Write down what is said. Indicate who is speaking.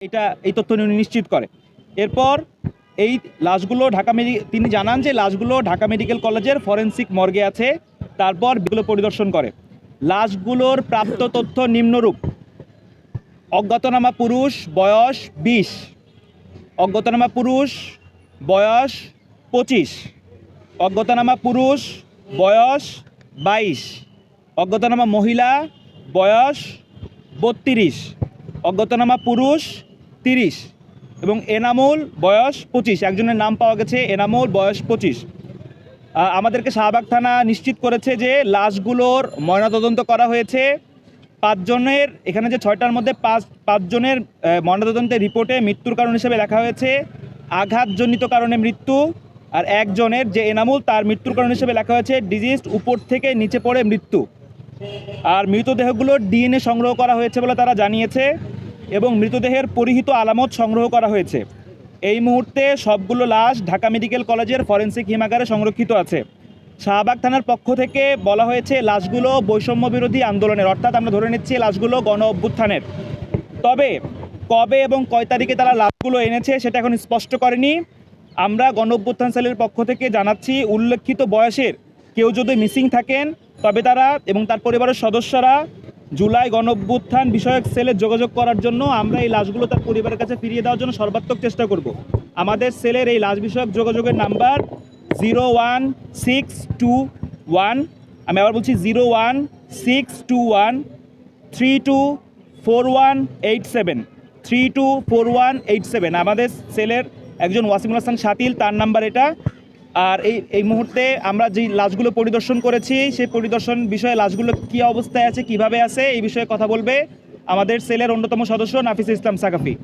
Speaker 1: এটা, এই তথ্য নিশ্চিত করে। এরপর এই লাশগুলো ঢাকা মেডি, তিনি জানান যে লাশগুলো ঢাকা মেডিকেল কলেজের ফরেনসিক মর্গে আছে, তারপর বিগুলো পরিদর্শন করে। লাশগুলোর প্রাপ্ত তথ্য নিম্নরূপ। অজ্ঞাতনামা পুরুষ, বয়স বিশ। অজ্ঞাতনামা পুরুষ, বয়স পঁচিশ। অজ্ঞাতনামা পুরুষ, বয়স বাইশ। অজ্ঞাতনামা মহিলা, বয়স বত্রিশ। অজ্ঞাতনামা পুরুষ তিরিশ এবং এনামুল বয়স পঁচিশ। একজনের নাম পাওয়া গেছে এনামুল বয়স পঁচিশ। আমাদেরকে শাহবাগ থানা নিশ্চিত করেছে যে লাশগুলোর ময়নাতদন্ত করা হয়েছে। পাঁচজনের, এখানে যে ছয়টার মধ্যে পাঁচ, পাঁচজনের ময়নাতদন্তের রিপোর্টে মৃত্যুর কারণ হিসেবে লেখা হয়েছে আঘাতজনিত কারণে মৃত্যু আর একজনের, যে এনামুল, তার মৃত্যুর কারণ হিসেবে লেখা হয়েছে ডিজিজ উপর থেকে নিচে পড়ে মৃত্যু। আর মৃতদেহগুলোর ডিএনএ সংগ্রহ করা হয়েছে বলে তারা জানিয়েছে। এবং মৃতদেহের পরিহিত আলামত সংগ্রহ করা হয়েছে। এই মুহূর্তে সবগুলো লাশ ঢাকা মেডিকেল কলেজের ফরেন্সিক হিমাগারে সংরক্ষিত আছে। শাহবাগ থানার পক্ষ থেকে বলা হয়েছে, লাশগুলো বৈষম্য বিরোধী আন্দোলনের, অর্থাৎ আমরা ধরে নিচ্ছি লাশগুলো গণ অভ্যুত্থানের। তবে কবে এবং কয় তারিখে তারা লাশগুলো এনেছে সেটা এখন স্পষ্ট করেনি। আমরা গণ অভ্যুত্থান সেলের পক্ষ থেকে জানাচ্ছি, উল্লেখিত বয়সের কেউ যদি মিসিং থাকেন, তবে তারা এবং তার পরিবারের সদস্যরা জুলাই গণ অভ্যুত্থান বিষয়ক সেলে যোগাযোগ করার জন্য আমরা এই লাশগুলো তার পরিবারের কাছে ফিরিয়ে দেওয়ার জন্য সর্বাত্মক চেষ্টা করব। আমাদের সেলের এই লাশ বিষয়ক যোগাযোগের number zero one six two one, আমি আবার বলছি zero one six two one, three two four one eight seven, three two four one eight seven. আমাদের সেলের একজন ওয়াসিমুল হাসান শাতিল, তার নাম্বার এটা। আর এই এই মুহূর্তে আমরা যে লাশগুলো পরিদর্শন করেছি, সেই পরিদর্শন বিষয়ে লাশগুলো কি অবস্থায় আছে, কীভাবে আছে, এই বিষয়ে কথা বলবে আমাদের সেলের অন্যতম সদস্য নাফিস ইসলাম সাকাফি।